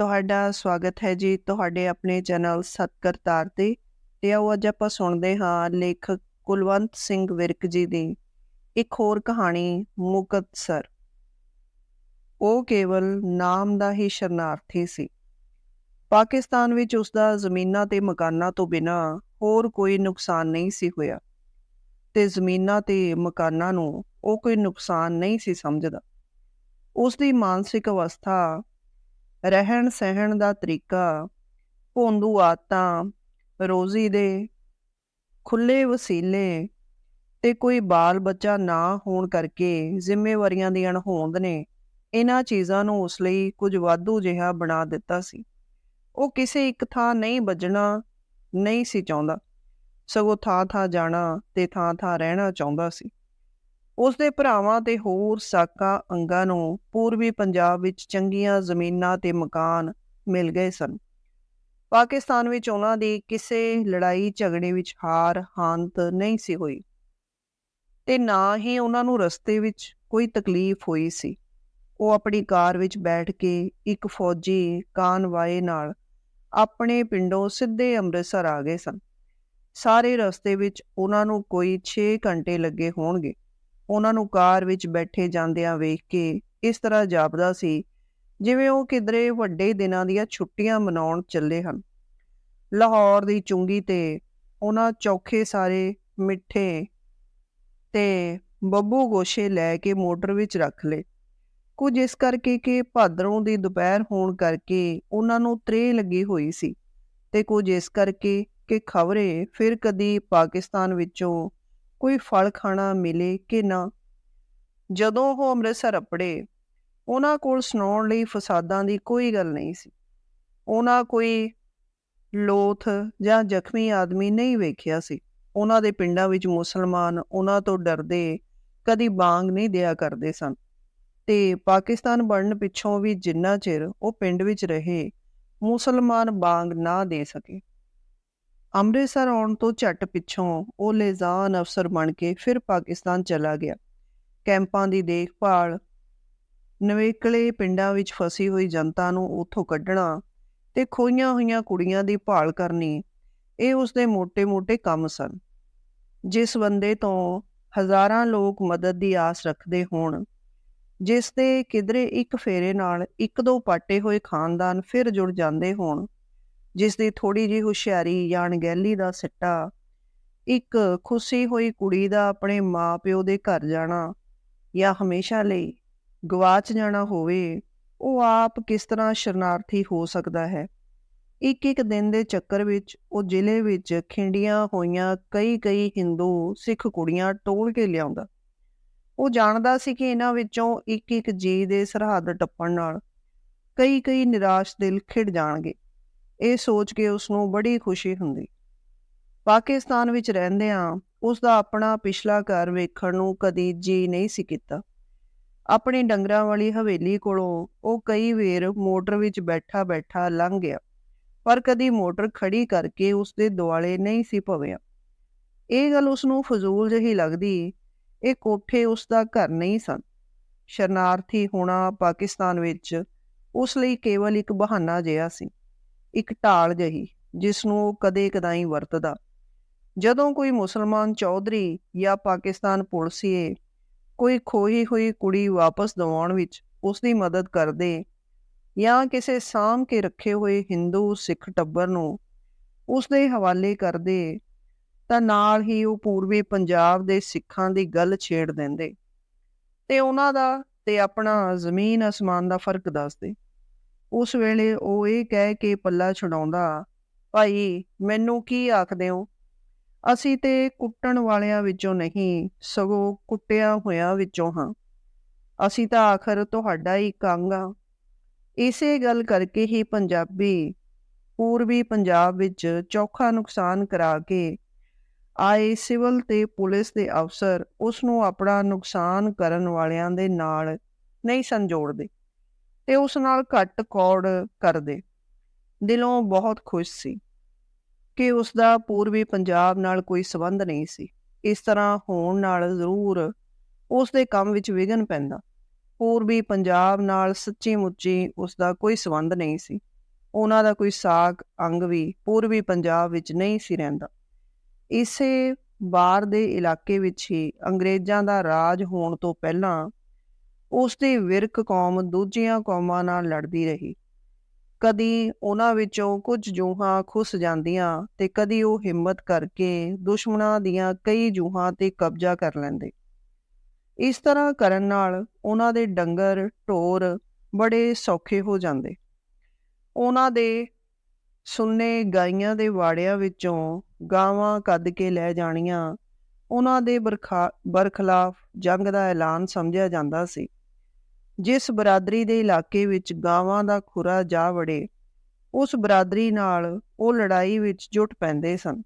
ਤੁਹਾਡਾ ਸਵਾਗਤ ਹੈ ਜੀ ਤੁਹਾਡੇ ਆਪਣੇ ਚੈਨਲ ਸਤਕਰਤਾਰ ਤੇ ਤੇ ਆਓ ਅੱਜ ਆਪਾਂ ਸੁਣਦੇ ਹਾਂ ਲੇਖਕ ਕੁਲਵੰਤ ਸਿੰਘ ਵਿਰਕ ਜੀ ਦੀ ਇੱਕ ਹੋਰ ਕਹਾਣੀ, ਮੁਕਤਸਰ। ਉਹ ਕੇਵਲ ਨਾਮ ਦਾ ਹੀ ਸ਼ਰਨਾਰਥੀ ਸੀ। ਪਾਕਿਸਤਾਨ ਵਿੱਚ ਉਸ ਦਾ ਜ਼ਮੀਨਾਂ ਤੇ ਮਕਾਨਾਂ ਤੋਂ ਬਿਨਾ ਹੋਰ ਕੋਈ ਨੁਕਸਾਨ ਨਹੀਂ ਸੀ ਹੋਇਆ ਤੇ ਜ਼ਮੀਨਾਂ ਤੇ ਮਕਾਨਾਂ ਨੂੰ ਉਹ ਕੋਈ ਨੁਕਸਾਨ ਨਹੀਂ ਸੀ ਸਮਝਦਾ। ਉਸ ਦੀ ਮਾਨਸਿਕ ਅਵਸਥਾ ਰਹਿਣ ਸਹਿਣ ਦਾ ਤਰੀਕਾ, ਭੋਂਦੂ ਆਤਾਂ ਰੋਜ਼ੀ ਦੇ ਖੁੱਲੇ ਵਸੀਲੇ ਤੇ ਕੋਈ ਬਾਲ ਬੱਚਾ ਨਾ ਹੋਣ ਕਰਕੇ ਜ਼ਿੰਮੇਵਾਰੀਆਂ ਦੀ ਅਣਹੋਂਦ ਨੇ, ਇਹਨਾਂ ਚੀਜ਼ਾਂ ਨੂੰ ਉਸ ਲਈ ਕੁਝ ਵਾਧੂ ਜਿਹਾ ਬਣਾ ਦਿੱਤਾ ਸੀ। ਉਹ ਕਿਸੇ ਇੱਕ ਥਾਂ ਨਹੀਂ ਵੱਜਣਾ, ਨਹੀਂ ਸੀ ਚਾਹੁੰਦਾ। ਸਗੋਂ ਥਾਂ ਥਾਂ ਜਾਣਾ ਤੇ ਥਾਂ ਥਾਂ ਰਹਿਣਾ ਚਾਹੁੰਦਾ ਸੀ। ਉਸ ਦੇ ਭਰਾਵਾਂ ਤੇ ਹੋਰ ਸਾਕਾ ਅੰਗਾਂ ਨੂੰ ਪੂਰਬੀ ਪੰਜਾਬ ਵਿੱਚ ਚੰਗੀਆਂ ਜ਼ਮੀਨਾਂ ਤੇ ਮਕਾਨ ਮਿਲ ਗਏ ਸਨ। ਪਾਕਿਸਤਾਨ ਵਿੱਚ ਉਹਨਾਂ ਦੀ ਕਿਸੇ ਲੜਾਈ ਝਗੜੇ ਵਿੱਚ ਹਾਰ ਹਾਨਤ ਨਹੀਂ ਸੀ ਹੋਈ ਤੇ ਨਾ ਹੀ ਉਹਨਾਂ ਨੂੰ ਰਸਤੇ ਵਿੱਚ ਕੋਈ ਤਕਲੀਫ ਹੋਈ ਸੀ। ਉਹ ਆਪਣੀ ਕਾਰ ਵਿੱਚ ਬੈਠ ਕੇ ਇੱਕ ਫੌਜੀ ਕਾਨਵਾਏ ਨਾਲ ਆਪਣੇ ਪਿੰਡੋਂ ਸਿੱਧੇ ਅੰਮ੍ਰਿਤਸਰ ਆ ਗਏ ਸਨ। ਸਾਰੇ ਰਸਤੇ ਵਿੱਚ ਉਹਨਾਂ ਨੂੰ ਕੋਈ 6 ਘੰਟੇ ਲੱਗੇ ਹੋਣਗੇ। ਉਹਨਾਂ ਨੂੰ ਕਾਰ ਵਿੱਚ ਬੈਠੇ ਜਾਂਦਿਆਂ ਵੇਖ ਕੇ ਇਸ ਤਰ੍ਹਾਂ ਜਾਪਦਾ ਸੀ, ਜਿਵੇਂ ਉਹ ਕਿਧਰੇ ਵੱਡੇ ਦਿਨਾਂ ਦੀਆਂ ਛੁੱਟੀਆਂ ਮਨਾਉਣ ਚੱਲੇ ਹਨ। ਲਾਹੌਰ ਦੀ ਚੁੰਗੀ ਤੇ ਉਹਨਾਂ ਚੌਖੇ ਸਾਰੇ ਮਿੱਠੇ ਤੇ ਬੱਬੂ ਗੋਸ਼ੇ ਲੈ ਕੇ ਮੋਟਰ ਵਿੱਚ ਰੱਖ ਲਏ। ਕੁਝ ਇਸ ਕਰਕੇ ਕਿ ਭਾਦਰੋਂ ਦੀ ਦੁਪਹਿਰ ਹੋਣ ਕਰਕੇ ਉਹਨਾਂ ਨੂੰ ਤਰੇ ਲੱਗੀ ਹੋਈ ਸੀ ਤੇ ਕੁਝ ਇਸ ਕਰਕੇ ਕਿ ਖਬਰੇ ਫਿਰ ਕਦੀ ਪਾਕਿਸਤਾਨ ਵਿੱਚੋਂ ਕੋਈ ਫਲ ਖਾਣਾ ਮਿਲੇ ਕਿ ਨਾ? ਜਦੋਂ ਉਹ ਅੰਮ੍ਰਿਤਸਰ ਅਪੜੇ, ਉਹਨਾਂ ਕੋਲ ਸੁਣਾਉਣ ਲਈ ਫਸਾਦਾਂ ਦੀ ਕੋਈ ਗੱਲ ਨਹੀਂ ਸੀ। ਉਹਨਾਂ ਕੋਈ ਲੋਥ ਜਾਂ ਜ਼ਖਮੀ ਆਦਮੀ ਨਹੀਂ ਵੇਖਿਆ ਸੀ। ਉਹਨਾਂ ਦੇ ਪਿੰਡਾਂ ਵਿੱਚ ਮੁਸਲਮਾਨ ਉਹਨਾਂ ਤੋਂ ਡਰਦੇ ਕਦੀ ਬਾਂਗ ਨਹੀਂ ਦਿਆ ਕਰਦੇ ਸਨ। ਤੇ ਪਾਕਿਸਤਾਨ ਬਣਨ ਪਿੱਛੋਂ ਵੀ ਜਿੰਨਾ ਚਿਰ ਉਹ ਪਿੰਡ ਵਿੱਚ ਰਹੇ, ਮੁਸਲਮਾਨ ਬਾਂਗ ਨਾ ਦੇ ਸਕੇ। ਅੰਮ੍ਰਿਤਸਰ ਆਉਣ ਤੋਂ ਝੱਟ ਪਿੱਛੋਂ ਉਹ ਲੇਜ਼ਾਨ ਅਫਸਰ ਬਣ ਕੇ ਫਿਰ ਪਾਕਿਸਤਾਨ ਚਲਾ ਗਿਆ। ਕੈਂਪਾਂ ਦੀ ਦੇਖਭਾਲ, ਨਵੇਕਲੇ ਪਿੰਡਾਂ ਵਿੱਚ ਫਸੀ ਹੋਈ ਜਨਤਾ ਨੂੰ ਉੱਥੋਂ ਕੱਢਣਾ ਤੇ ਖੋਈਆਂ ਹੋਈਆਂ ਕੁੜੀਆਂ ਦੀ ਭਾਲ ਕਰਨੀ, ਇਹ ਉਸ ਦੇ ਮੋٹے-ਮੋٹے ਕੰਮ ਸਨ। ਜਿਸ ਬੰਦੇ ਤੋਂ ਹਜ਼ਾਰਾਂ ਲੋਕ ਮਦਦ ਦੀ ਆਸ ਰੱਖਦੇ ਹੋਣ, ਜਿਸ ਦੇ ਕਿਧਰੇ ਇੱਕ ਫੇਰੇ ਨਾਲ ਇੱਕ ਦੋ ਪਾਟੇ ਹੋਏ ਖਾਨਦਾਨ ਫਿਰ ਜੁੜ ਜਾਂਦੇ ਹੋਣ ਜਿਸ ਦੀ ਥੋੜੀ ਜਿਹੀ ਹੁਸ਼ਿਆਰੀ ਜਾਂ ਅਣਗਹਿਲੀ ਦਾ ਸਿੱਟਾ, ਇੱਕ ਖੁਸ਼ੀ ਹੋਈ ਕੁੜੀ ਦਾ ਆਪਣੇ ਮਾਪਿਓ ਦੇ ਘਰ ਜਾਣਾ ਜਾਂ ਹਮੇਸ਼ਾ ਲਈ ਗਵਾਚ ਜਾਣਾ ਹੋਵੇ, ਉਹ ਆਪ ਕਿਸ ਤਰ੍ਹਾਂ ਸ਼ਰਨਾਰਥੀ ਹੋ ਸਕਦਾ ਹੈ? ਇੱਕ ਇੱਕ ਦਿਨ ਦੇ ਚੱਕਰ ਵਿੱਚ ਉਹ ਜ਼ਿਲ੍ਹੇ ਵਿੱਚ ਖਿੰਡੀਆਂ ਹੋਈਆਂ ਕਈ ਕਈ ਹਿੰਦੂ ਸਿੱਖ ਕੁੜੀਆਂ ਟੋਲ ਕੇ ਲਿਆਉਂਦਾ। ਉਹ ਜਾਣਦਾ ਸੀ ਕਿ ਇਹਨਾਂ ਵਿੱਚੋਂ ਇੱਕ ਇੱਕ ਜੀ ਦੇ ਸਰਹੱਦ ਟੱਪਣ ਨਾਲ ਕਈ ਕਈ ਨਿਰਾਸ਼ ਦਿਲ ਖਿੜ ਜਾਣਗੇ। ਇਹ ਸੋਚ ਕੇ ਉਸ ਨੂੰ ਬੜੀ ਖੁਸ਼ੀ ਹੁੰਦੀ। ਪਾਕਿਸਤਾਨ ਵਿੱਚ ਰਹਿੰਦਿਆਂ ਉਸ ਦਾ ਆਪਣਾ ਪਿਛਲਾ ਘਰ ਵੇਖਣ ਨੂੰ ਕਦੀ ਜੀ ਨਹੀਂ ਸੀ ਕੀਤਾ। ਆਪਣੇ ਡੰਗਰਾਂ ਵਾਲੀ ਹਵੇਲੀ ਕੋਲੋਂ ਉਹ ਕਈ ਵੇਰ ਮੋਟਰ ਵਿੱਚ ਬੈਠਾ ਬੈਠਾ ਲੰਘ ਗਿਆ, ਪਰ ਕਦੀ ਮੋਟਰ ਖੜੀ ਕਰਕੇ ਉਸ ਦੇ ਦੁਆਲੇ ਨਹੀਂ ਸੀ ਭਵਿਆ। ਇਹ ਗੱਲ ਉਸ ਨੂੰ ਫਜ਼ੂਲ ਜਿਹੀ ਲੱਗਦੀ, ਇਹ ਕੋਠੇ ਉਸ ਦਾ ਘਰ ਨਹੀਂ ਸਨ। ਸ਼ਰਨਾਰਥੀ ਹੋਣਾ ਪਾਕਿਸਤਾਨ ਵਿੱਚ ਉਸ ਲਈ ਕੇਵਲ ਇੱਕ ਬਹਾਨਾ ਜਿਹਾ ਸੀ। ਇੱਕ ਢਾਲ ਜਹੀ ਜਿਸ ਨੂੰ ਉਹ ਕਦੇ ਕਦਾਈ ਵਰਤਦਾ। ਜਦੋਂ ਕੋਈ ਮੁਸਲਮਾਨ ਚੌਧਰੀ ਜਾਂ ਪਾਕਿਸਤਾਨ ਪੁਲਸੀਏ ਕੋਈ ਖੋਹੀ ਹੋਈ ਕੁੜੀ ਵਾਪਸ ਦਿਵਾਉਣ ਵਿੱਚ ਉਸ ਦੀ ਮਦਦ ਕਰਦੇ ਜਾਂ ਕਿਸੇ ਸਾਮ ਕੇ ਰੱਖੇ ਹੋਏ ਹਿੰਦੂ ਸਿੱਖ ਟੱਬਰ ਨੂੰ ਉਸ ਦੇ ਹਵਾਲੇ ਕਰਦੇ, ਤਾਂ ਨਾਲ ਹੀ ਉਹ ਪੂਰਬੀ ਪੰਜਾਬ ਦੇ ਸਿੱਖਾਂ ਦੀ ਗੱਲ ਛੇੜ ਦਿੰਦੇ। ਤੇ ਉਹਨਾਂ ਦਾ ਤੇ ਆਪਣਾ ਜ਼ਮੀਨ ਅਸਮਾਨ ਦਾ ਫ਼ਰਕ ਦੱਸਦੇ। ਉਸ ਵੇਲੇ ਉਹ ਇਹ ਕਹਿ ਕੇ ਪੱਲਾ ਛਡਾਉਂਦਾ, ਭਾਈ, ਮੈਨੂੰ ਕੀ ਆਖਦੇ ਹੋ? ਅਸੀਂ ਤੇ ਕੁੱਟਣ ਵਾਲਿਆਂ ਵਿੱਚੋਂ ਨਹੀਂ, ਸਗੋਂ ਕੁੱਟਿਆ ਹੋਇਆਂ ਵਿੱਚੋਂ ਹਾਂ। ਅਸੀਂ ਤਾਂ ਆਖਰ ਤੁਹਾਡਾ ਹੀ ਕੰਗ ਆ। ਇਸੇ ਗੱਲ ਕਰਕੇ ਹੀ ਪੰਜਾਬੀ ਪੂਰਬੀ ਪੰਜਾਬ ਵਿੱਚ ਚੌਖਾ ਨੁਕਸਾਨ ਕਰਾ ਕੇ ਆਏ ਸਿਵਲ ਤੇ ਪੁਲਿਸ ਦੇ ਅਫਸਰ ਉਸ ਨੂੰ ਆਪਣਾ ਨੁਕਸਾਨ ਕਰਨ ਵਾਲਿਆਂ ਦੇ ਨਾਲ ਨਹੀਂ ਸੰਜੋੜਦੇ। ਤੇ ਉਸ ਨਾਲ ਘੱਟ ਕੌੜ ਕਰਦੇ। ਦਿਲੋਂ ਬਹੁਤ ਖੁਸ਼ ਸੀ ਕਿ ਉਸ ਦਾ ਪੂਰਬੀ ਪੰਜਾਬ ਨਾਲ ਕੋਈ ਸਬੰਧ ਨਹੀਂ ਸੀ। ਇਸ ਤਰ੍ਹਾਂ ਹੋਣ ਨਾਲ ਜ਼ਰੂਰ ਉਸ ਦੇ ਕੰਮ ਵਿੱਚ ਵਿਘਨ ਪੈਂਦਾ। ਪੂਰਬੀ ਪੰਜਾਬ ਨਾਲ ਸੱਚੀ ਮੁੱਚੀ ਉਸ ਦਾ ਕੋਈ ਸਬੰਧ ਨਹੀਂ ਸੀ। ਉਹਨਾਂ ਦਾ ਕੋਈ ਸਾਕ, ਅੰਗ ਵੀ ਪੂਰਬੀ ਪੰਜਾਬ ਵਿੱਚ ਨਹੀਂ ਸੀ ਰਹਿੰਦਾ। ਇਸੇ ਬਾਹਰ ਦੇ ਇਲਾਕੇ ਵਿੱਚ ਹੀ ਅੰਗਰੇਜ਼ਾਂ ਦਾ ਰਾਜ ਹੋਣ ਤੋਂ ਪਹਿਲਾਂ ਉਸ ਦੀ ਵਿਰਕ ਕੌਮ ਦੂਜੀਆਂ ਕੌਮਾਂ ਨਾਲ ਲੜਦੀ ਰਹੀ। ਕਦੀ ਉਹਨਾਂ ਵਿੱਚੋਂ ਕੁਝ ਜੂਹਾਂ ਖੁੱਸ ਜਾਂਦੀਆਂ ਤੇ ਕਦੀ ਉਹ ਹਿੰਮਤ ਕਰਕੇ ਦੁਸ਼ਮਣਾਂ ਦੀਆਂ ਕਈ ਜੂਹਾਂ ਤੇ ਕਬਜ਼ਾ ਕਰ ਲੈਂਦੇ। ਇਸ ਤਰ੍ਹਾਂ ਕਰਨ ਨਾਲ ਉਹਨਾਂ ਦੇ ਡੰਗਰ, ਢੋਰ ਬੜੇ ਸੌਖੇ ਹੋ ਜਾਂਦੇ। ਉਹਨਾਂ ਦੇ ਸੁੰਨੇ ਗਾਈਆਂ ਦੇ ਵਾੜਿਆਂ ਵਿੱਚੋਂ ਗਾਵਾਂ ਕੱਦ ਕੇ ਲੈ ਜਾਣੀਆਂ। ਉਹਨਾਂ ਦੇ ਬਰਖਲਾਫ ਜੰਗ ਦਾ ਐਲਾਨ ਸਮਝਿਆ ਜਾਂਦਾ ਸੀ। ਜਿਸ ਬਰਾਦਰੀ ਦੇ ਇਲਾਕੇ ਵਿੱਚ ਗਾਵਾਂ ਦਾ ਖੁਰਾ ਜਾ ਵੜੇ, ਉਸ ਬਰਾਦਰੀ ਨਾਲ ਉਹ ਲੜਾਈ ਵਿੱਚ ਜੁਟ ਪੈਂਦੇ ਸਨ।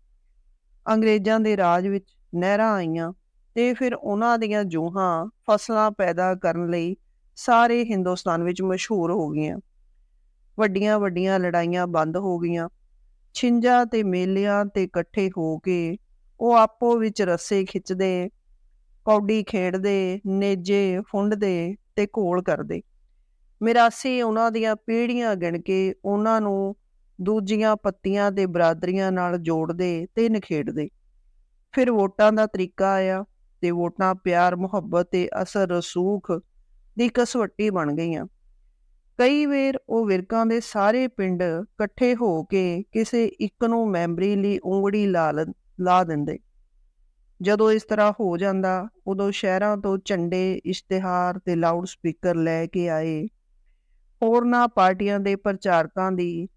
ਅੰਗਰੇਜ਼ਾਂ ਦੇ ਰਾਜ ਵਿੱਚ ਨਹਿਰਾਂ ਆਈਆਂ ਤੇ ਫਿਰ ਉਹਨਾਂ ਦੀਆਂ ਜੂਹਾਂ ਫਸਲਾਂ ਪੈਦਾ ਕਰਨ ਲਈ ਸਾਰੇ ਹਿੰਦੁਸਤਾਨ ਵਿੱਚ ਮਸ਼ਹੂਰ ਹੋ ਗਈਆਂ। ਵੱਡੀਆਂ ਵੱਡੀਆਂ ਲੜਾਈਆਂ ਬੰਦ ਹੋ ਗਈਆਂ। ਛਿੰਜਾ ਤੇ ਮੇਲਿਆਂ ਤੇ ਇਕੱਠੇ ਹੋ ਕੇ ਉਹ ਆਪੋ ਵਿੱਚ ਰੱਸੇ ਖਿੱਚਦੇ ਕੌਡੀ ਖੇਡਦੇ, ਨੇਜੇ, ਫੁੰਡਦੇ ਤੇ ਘੋਲ ਕਰਦੇ। ਮਿਰਾਸੀ ਉਹਨਾਂ ਦੀਆਂ ਪੀੜ੍ਹੀਆਂ ਗਿਣ ਕੇ ਉਹਨਾਂ ਨੂੰ ਦੂਜੀਆਂ ਪੱਤੀਆਂ ਤੇ ਬਰਾਦਰੀਆਂ ਨਾਲ ਜੋੜਦੇ ਤੇ ਨਖੇੜਦੇ। ਫਿਰ ਵੋਟਾਂ ਦਾ ਤਰੀਕਾ ਆਇਆ ਤੇ ਵੋਟਾਂ ਪਿਆਰ, ਮੁਹੱਬਤ ਤੇ ਅਸਰ ਰਸੂਖ ਦੀ ਕਸਵੱਟੀ ਬਣ ਗਈਆਂ। ਕਈ ਵੇਰ ਉਹ ਵਿਰਕਾਂ ਦੇ ਸਾਰੇ ਪਿੰਡ ਇਕੱਠੇ ਹੋ ਕੇ ਕਿਸੇ ਇੱਕ ਨੂੰ ਮੈਂਬਰੀ ਲਈ ਉਂਗੜੀ ਲਾ ਲਾ ਦਿੰਦੇ। ਜਦੋਂ ਇਸ ਤਰ੍ਹਾਂ ਹੋ ਜਾਂਦਾ, ਉਦੋਂ ਸ਼ਹਿਰਾਂ ਤੋਂ ਝੰਡੇ, ਇਸ਼ਤਿਹਾਰ ਤੇ ਲਾਊਡ ਸਪੀਕਰ ਲੈ ਕੇ ਆਏ। ਹੋਰਨਾਂ ਪਾਰਟੀਆਂ ਦੇ ਪ੍ਰਚਾਰਕਾਂ ਦੀ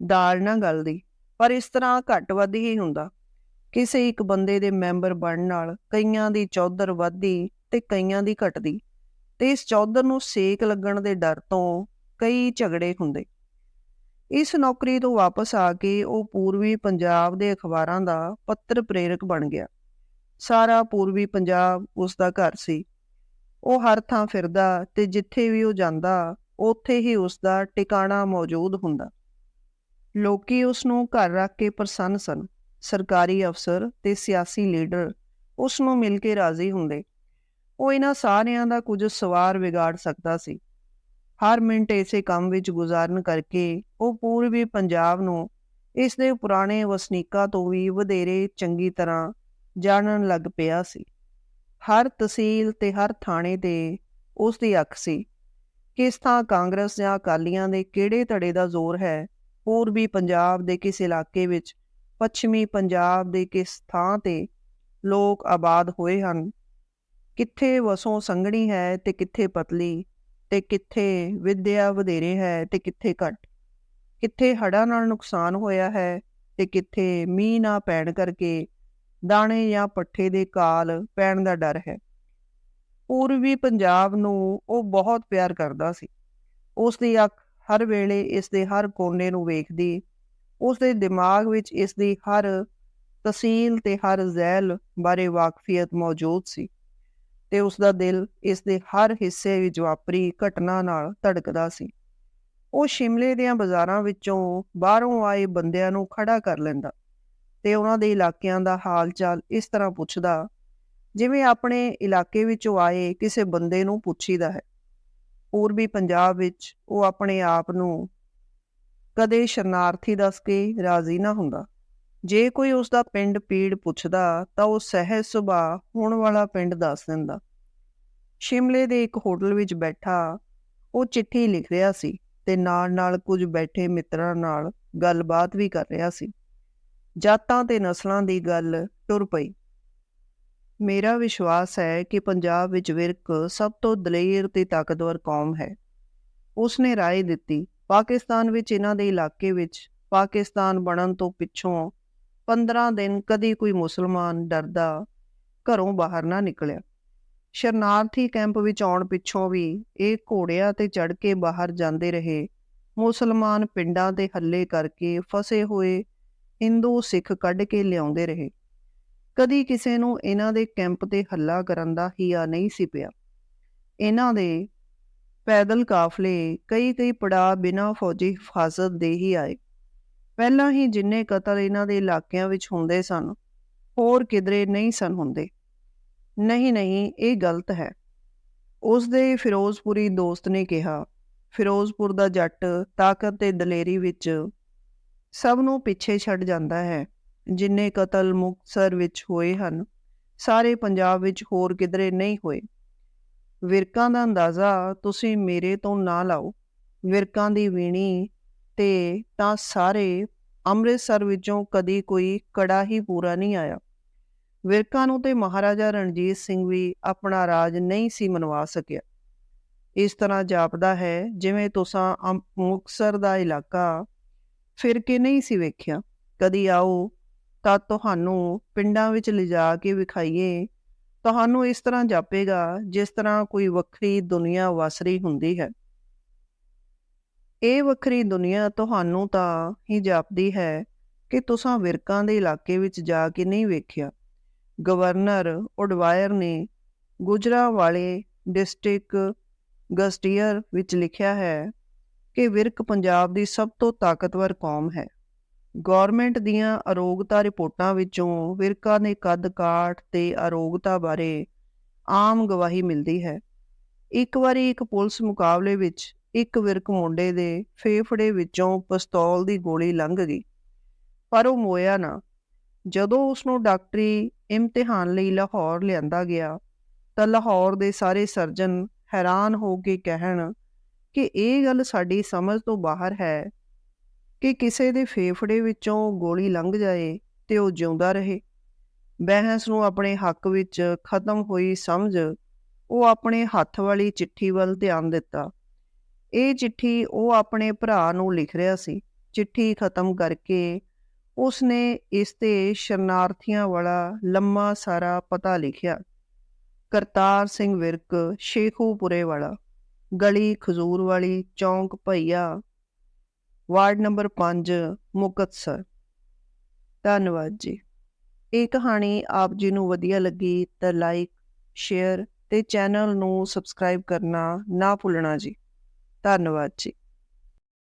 ਦਾਲ ਨਾ ਗਲਦੀ, ਪਰ ਇਸ ਤਰ੍ਹਾਂ ਘੱਟ ਵੱਧ ਹੀ ਹੁੰਦਾ। ਕਿਸੇ ਇੱਕ ਬੰਦੇ ਦੇ ਮੈਂਬਰ ਬਣਨ ਨਾਲ ਕਈਆਂ ਦੀ ਚੌਧਰ ਵੱਧਦੀ ਤੇ ਕਈਆਂ ਦੀ ਘਟਦੀ ਤੇ ਇਸ ਚੌਧਰ ਨੂੰ ਸੇਕ ਲੱਗਣ ਦੇ ਡਰ ਤੋਂ ਕਈ ਝਗੜੇ ਹੁੰਦੇ। ਇਸ ਨੌਕਰੀ ਤੋਂ ਵਾਪਸ ਆ ਕੇ ਉਹ ਪੂਰਬੀ ਪੰਜਾਬ ਦੇ ਅਖਬਾਰਾਂ ਦਾ ਪੱਤਰ ਪ੍ਰੇਰਕ ਬਣ ਗਿਆ। ਸਾਰਾ ਪੂਰਬੀ ਪੰਜਾਬ ਉਸ ਦਾ ਘਰ ਸੀ। ਉਹ ਹਰ ਥਾਂ ਫਿਰਦਾ ਤੇ ਜਿੱਥੇ ਵੀ ਉਹ ਜਾਂਦਾ, ਉੱਥੇ ਹੀ ਉਸ ਦਾ ਟਿਕਾਣਾ ਮੌਜੂਦ ਹੁੰਦਾ। ਲੋਕੀ ਉਸ ਨੂੰ ਘਰ ਰੱਖ ਕੇ ਪ੍ਰਸੰਨ ਸਨ। ਸਰਕਾਰੀ ਅਫਸਰ ਤੇ ਸਿਆਸੀ ਲੀਡਰ ਉਸ ਨੂੰ ਮਿਲ ਕੇ ਰਾਜ਼ੀ ਹੁੰਦੇ। ਉਹ ਇਹਨਾਂ ਸਾਰਿਆਂ ਦਾ ਕੁਝ ਸਵਾਰ ਵਿਗਾੜ ਸਕਦਾ ਸੀ। ਹਰ ਮਿੰਟ ਇਸੇ ਕੰਮ ਵਿੱਚ ਗੁਜ਼ਾਰਨ ਕਰਕੇ ਉਹ ਪੂਰਬੀ ਪੰਜਾਬ ਨੂੰ ਇਸ ਦੇ ਪੁਰਾਣੇ ਵਸਨੀਕਾਂ ਤੋਂ ਵੀ ਵਧੇਰੇ ਚੰਗੀ ਤਰ੍ਹਾਂ ਜਾਣਨ ਲੱਗ ਪਿਆ ਸੀ। ਹਰ ਤਹਿਸੀਲ ਤੇ ਹਰ ਥਾਣੇ ਤੇ ਉਸ ਦੀ ਅੱਖ ਸੀ ਕਿਸ ਥਾਂ ਕਾਂਗਰਸ ਜਾਂ ਅਕਾਲੀਆਂ ਦੇ ਕਿਹੜੇ ਧੜੇ ਦਾ ਜ਼ੋਰ ਹੈ। ਪੂਰਬੀ ਪੰਜਾਬ ਦੇ ਕਿਸ ਇਲਾਕੇ ਵਿੱਚ ਪੱਛਮੀ ਪੰਜਾਬ ਦੇ ਕਿਸ ਥਾਂ ਤੇ ਲੋਕ ਆਬਾਦ ਹੋਏ ਹਨ, ਕਿੱਥੇ ਵਸੋਂ ਸੰਘਣੀ ਹੈ ਤੇ ਕਿੱਥੇ ਪਤਲੀ, ਤੇ ਕਿੱਥੇ ਵਿਦਿਆ ਵਧੇਰੇ ਹੈ ਤੇ ਕਿੱਥੇ ਘੱਟ, ਕਿੱਥੇ ਹੜਾਂ ਨਾਲ ਨੁਕਸਾਨ ਹੋਇਆ ਹੈ ਤੇ ਕਿੱਥੇ ਮੀਂਹ ਨਾ ਪੈਣ ਕਰਕੇ ਦਾਣੇ ਜਾਂ ਪੱਠੇ ਦੇ ਕਾਲ ਪੈਣ ਦਾ ਡਰ ਹੈ। ਪੂਰਬੀ ਪੰਜਾਬ ਨੂੰ ਉਹ ਬਹੁਤ ਪਿਆਰ ਕਰਦਾ ਸੀ। ਉਸ ਦੀ ਅੱਖ ਹਰ ਵੇਲੇ ਇਸ ਦੇ ਹਰ ਕੋਨੇ ਨੂੰ ਵੇਖਦੀ ਉਸ ਦੇ ਦਿਮਾਗ ਵਿੱਚ ਇਸ ਦੀ ਹਰ ਤਸੀਲ ਤੇ ਹਰ ਜ਼ੈਲ ਬਾਰੇ ਵਾਕਫੀਅਤ ਮੌਜੂਦ ਸੀ ਤੇ ਉਸ ਦਾ ਦਿਲ ਇਸ ਦੇ ਹਰ ਹਿੱਸੇ ਵਿੱਚ ਵਾਪਰੀ ਘਟਨਾ ਨਾਲ ਧੜਕਦਾ ਸੀ। ਉਹ ਸ਼ਿਮਲੇ ਦੀਆਂ ਬਾਜ਼ਾਰਾਂ ਵਿੱਚੋਂ ਬਾਹਰੋਂ ਆਏ ਬੰਦਿਆਂ ਨੂੰ ਖੜਾ ਕਰ ਲੈਂਦਾ। ਤੇ ਉਹਨਾਂ ਦੇ ਇਲਾਕਿਆਂ ਦਾ ਹਾਲ ਚਾਲ ਇਸ ਤਰ੍ਹਾਂ ਪੁੱਛਦਾ, ਜਿਵੇਂ ਆਪਣੇ ਇਲਾਕੇ ਵਿੱਚੋਂ ਆਏ ਕਿਸੇ ਬੰਦੇ ਨੂੰ ਪੁੱਛੀਦਾ ਹੈ। ਪੂਰਬੀ ਪੰਜਾਬ ਵਿੱਚ ਉਹ ਆਪਣੇ ਆਪ ਨੂੰ ਕਦੇ ਸ਼ਰਨਾਰਥੀ ਦੱਸ ਕੇ ਰਾਜ਼ੀ ਨਾ ਹੁੰਦਾ। ਜੇ ਕੋਈ ਉਸ ਦਾ ਪਿੰਡ ਪੀੜ ਪੁੱਛਦਾ, ਤਾਂ ਉਹ ਸਹਿਜ ਸੁਭਾਅ ਹੋਣ ਵਾਲਾ ਪਿੰਡ ਦੱਸ ਦਿੰਦਾ। ਸ਼ਿਮਲੇ ਦੇ ਇੱਕ ਹੋਟਲ ਵਿੱਚ ਬੈਠਾ, ਉਹ ਚਿੱਠੀ ਲਿਖ ਰਿਹਾ ਸੀ ਤੇ ਨਾਲ-ਨਾਲ ਕੁਝ ਬੈਠੇ ਮਿੱਤਰਾਂ ਨਾਲ ਗੱਲਬਾਤ ਵੀ ਕਰ ਰਿਹਾ ਸੀ। ਜਾਤਾਂ ਤੇ ਨਸਲਾਂ ਦੀ ਗੱਲ ਟੁਰ ਪਈ ਮੇਰਾ ਵਿਸ਼ਵਾਸ ਹੈ ਕਿ ਪੰਜਾਬ ਵਿੱਚ ਵਿਰਕ ਸਭ ਤੋਂ ਦਲੇਰ ਤੇ ਤਾਕਤਵਰ ਕੌਮ ਹੈ ਉਸਨੇ رائے ਦਿੱਤੀ ਪਾਕਿਸਤਾਨ ਵਿੱਚ ਇਹਨਾਂ ਦੇ ਇਲਾਕੇ ਵਿੱਚ ਪਾਕਿਸਤਾਨ ਬਣਨ ਤੋਂ ਪਿੱਛੋਂ 15 ਦਿਨ ਕਦੀ ਕੋਈ ਮੁਸਲਮਾਨ ਡਰਦਾ ਘਰੋਂ ਬਾਹਰ ਨਾ ਨਿਕਲਿਆ ਸ਼ਰਨਾਰਥੀ ਕੈਂਪ ਵਿੱਚ ਆਉਣ ਪਿੱਛੋਂ ਵੀ ਇਹ ਘੋੜਿਆਂ ਤੇ ਚੜ ਕੇ ਬਾਹਰ ਜਾਂਦੇ ਰਹੇ ਮੁਸਲਮਾਨ ਪਿੰਡਾਂ ਦੇ ਹੱਲੇ ਕਰਕੇ ਫਸੇ ਹੋਏ ਹਿੰਦੂ ਸਿੱਖ ਕੱਢ ਕੇ ਲਿਆਉਂਦੇ ਰਹੇ। ਕਦੀ ਕਿਸੇ ਨੂੰ ਇਹਨਾਂ ਦੇ ਕੈਂਪ ਤੇ ਹੱਲਾ ਕਰਨ ਦਾ ਹਿਆ ਨਹੀਂ ਸੀ ਪਿਆ। ਇਹਨਾਂ ਦੇ ਪੈਦਲ ਕਾਫਲੇ ਕਈ ਕਈ ਪੜਾ ਬਿਨਾ ਫੌਜੀ ਹਿਫਾਜ਼ਤ ਦੇ ਹੀ ਆਏ। ਪਹਿਲਾਂ ਹੀ ਜਿੰਨੇ ਕਤਲ ਇਹਨਾਂ ਦੇ ਇਲਾਕਿਆਂ ਵਿੱਚ ਹੁੰਦੇ ਸਨ, ਹੋਰ ਕਿਧਰੇ ਨਹੀਂ ਸਨ ਹੁੰਦੇ। ਨਹੀਂ ਨਹੀਂ ਇਹ ਗਲਤ ਹੈ। ਉਸ ਦੇ ਫਿਰੋਜ਼ਪੁਰੀ ਦੋਸਤ ਨੇ ਕਿਹਾ, ਫਿਰੋਜ਼ਪੁਰ ਦਾ ਜੱਟ ਤਾਕਤ ਤੇ ਦਲੇਰੀ ਵਿੱਚ ਸਭ ਨੂੰ ਪਿੱਛੇ ਛੱਡ ਜਾਂਦਾ ਹੈ। ਜਿੰਨੇ ਕਤਲ ਮੁਕਤਸਰ ਵਿੱਚ ਹੋਏ ਹਨ, ਸਾਰੇ ਪੰਜਾਬ ਵਿੱਚ ਹੋਰ ਕਿਧਰੇ ਨਹੀਂ ਹੋਏ। ਵਿਰਕਾਂ ਦਾ ਅੰਦਾਜ਼ਾ ਤੁਸੀਂ ਮੇਰੇ ਤੋਂ ਨਾ ਲਾਓ। ਵਿਰਕਾਂ ਦੀ ਵੀਣੀ ਤੇ ਤਾਂ ਸਾਰੇ ਅੰਮ੍ਰਿਤਸਰ ਵਿੱਚੋਂ ਕਦੀ ਕੋਈ ਕੜਾ ਹੀ ਪੂਰਾ ਨਹੀਂ ਆਇਆ। ਵਿਰਕਾਂ ਨੂੰ ਤੇ ਮਹਾਰਾਜਾ ਰਣਜੀਤ ਸਿੰਘ ਵੀ ਆਪਣਾ ਰਾਜ ਨਹੀਂ ਸੀ ਮਨਵਾ ਸਕਿਆ। ਇਸ ਤਰ੍ਹਾਂ ਜਾਪਦਾ ਹੈ, ਜਿਵੇਂ ਤੁਸਾਂ ਅੰਮ- ਮੁਕਤਸਰ ਦਾ ਇਲਾਕਾ ਫਿਰ ਕੇ ਨਹੀਂ ਸੀ ਵੇਖਿਆ? ਕਦੀ ਆਓ, ਤਾਂ ਤੁਹਾਨੂੰ ਪਿੰਡਾਂ ਵਿੱਚ ਲਿਜਾ ਕੇ ਵਿਖਾਈਏ। ਤੁਹਾਨੂੰ ਇਸ ਤਰ੍ਹਾਂ ਜਾਪੇਗਾ, ਜਿਸ ਤਰ੍ਹਾਂ ਕੋਈ ਵੱਖਰੀ ਦੁਨੀਆ ਵਸ ਹੁੰਦੀ ਹੈ। ਇਹ ਵੱਖਰੀ ਦੁਨੀਆ ਤੁਹਾਨੂੰ ਤਾਂ ਹੀ ਜਾਪਦੀ ਹੈ ਕਿ ਤੁਸਾਂ ਵਿਰਕਾਂ ਦੇ ਇਲਾਕੇ ਵਿੱਚ ਜਾ ਕੇ ਨਹੀਂ ਵੇਖਿਆ। ਗਵਰਨਰ ਉਡਵਾਇਰ ਨੇ ਗੁਜਰਾ ਵਾਲੇ ਡਿਸਟ੍ਰਿਕਟ ਗਸਟੀਅਰ ਵਿੱਚ ਲਿਖਿਆ ਹੈ ਕਿ ਵਿਰਕ ਪੰਜਾਬ ਦੀ ਸਭ ਤੋਂ ਤਾਕਤਵਰ ਕੌਮ ਹੈ। ਗਵਰਨਮੈਂਟ ਦੀਆਂ ਅਰੋਗਤਾ ਰਿਪੋਰਟਾਂ ਵਿੱਚੋਂ ਵਿਰਕਾਂ ਦੇ ਕੱਦ ਕਾਠ ਤੇ ਅਰੋਗਤਾ ਬਾਰੇ ਆਮ ਗਵਾਹੀ ਮਿਲਦੀ ਹੈ। ਇੱਕ ਵਾਰੀ ਇੱਕ ਪੁਲਿਸ ਮੁਕਾਬਲੇ ਵਿੱਚ ਇੱਕ ਵਿਰਕ ਮੁੰਡੇ ਦੇ ਫੇਫੜੇ ਵਿੱਚੋਂ ਪਿਸਤੌਲ ਦੀ ਗੋਲੀ ਲੰਘ ਗਈ। ਪਰ ਉਹ ਮੋਇਆ ਨਾ। ਜਦੋਂ ਉਸ ਨੂੰ ਡਾਕਟਰੀ ਇਮਤਿਹਾਨ ਲਈ ਲਾਹੌਰ ਲਿਆਂਦਾ ਗਿਆ ਤਾਂ ਲਾਹੌਰ ਦੇ ਸਾਰੇ ਸਰਜਨ ਹੈਰਾਨ ਹੋ ਕੇ ਕਹਿਣ ਕਿ ਇਹ ਗੱਲ ਸਾਡੀ ਸਮਝ ਤੋਂ ਬਾਹਰ ਹੈ ਕਿ ਕਿਸੇ ਦੇ ਫੇਫੜੇ ਵਿੱਚੋਂ ਗੋਲੀ ਲੰਘ ਜਾਏ ਤੇ ਉਹ ਜਿਉਂਦਾ ਰਹੇ। ਬਹਿਸ ਨੂੰ ਆਪਣੇ ਹੱਕ ਵਿੱਚ ਖਤਮ ਹੋਈ ਸਮਝ ਉਹ ਆਪਣੇ ਹੱਥ ਵਾਲੀ ਚਿੱਠੀ ਵੱਲ ਧਿਆਨ ਦਿੱਤਾ। ਇਹ ਚਿੱਠੀ ਉਹ ਆਪਣੇ ਭਰਾ ਨੂੰ ਲਿਖ ਰਿਹਾ ਸੀ। ਚਿੱਠੀ ਖਤਮ ਕਰਕੇ ਉਸਨੇ ਇਸ ਤੇ ਸ਼ਰਨਾਰਥੀਆਂ ਵਾਲਾ ਲੰਮਾ ਸਾਰਾ ਪਤਾ ਲਿਖਿਆ। ਕਰਤਾਰ ਸਿੰਘ ਵਿਰਕ, ਸ਼ੇਖੂਪੁਰੇ ਵਾਲਾ। ਗਲੀ ਖਜੂਰ ਵਾਲੀ ਚੌਂਕ ਭਈਆ। Ward number 5 Muktsar. ਧੰਨਵਾਦ ਜੀ। ਇਹ ਕਹਾਣੀ ਆਪ ਜੀ ਨੂੰ ਵਧੀਆ ਲੱਗੀ ਤਾਂ ਲਾਈਕ ਸ਼ੇਅਰ ਤੇ ਚੈਨਲ ਨੂੰ ਸਬਸਕ੍ਰਾਈਬ ਕਰਨਾ ਨਾ ਭੁੱਲਣਾ ਜੀ। ਧੰਨਵਾਦ ਜੀ।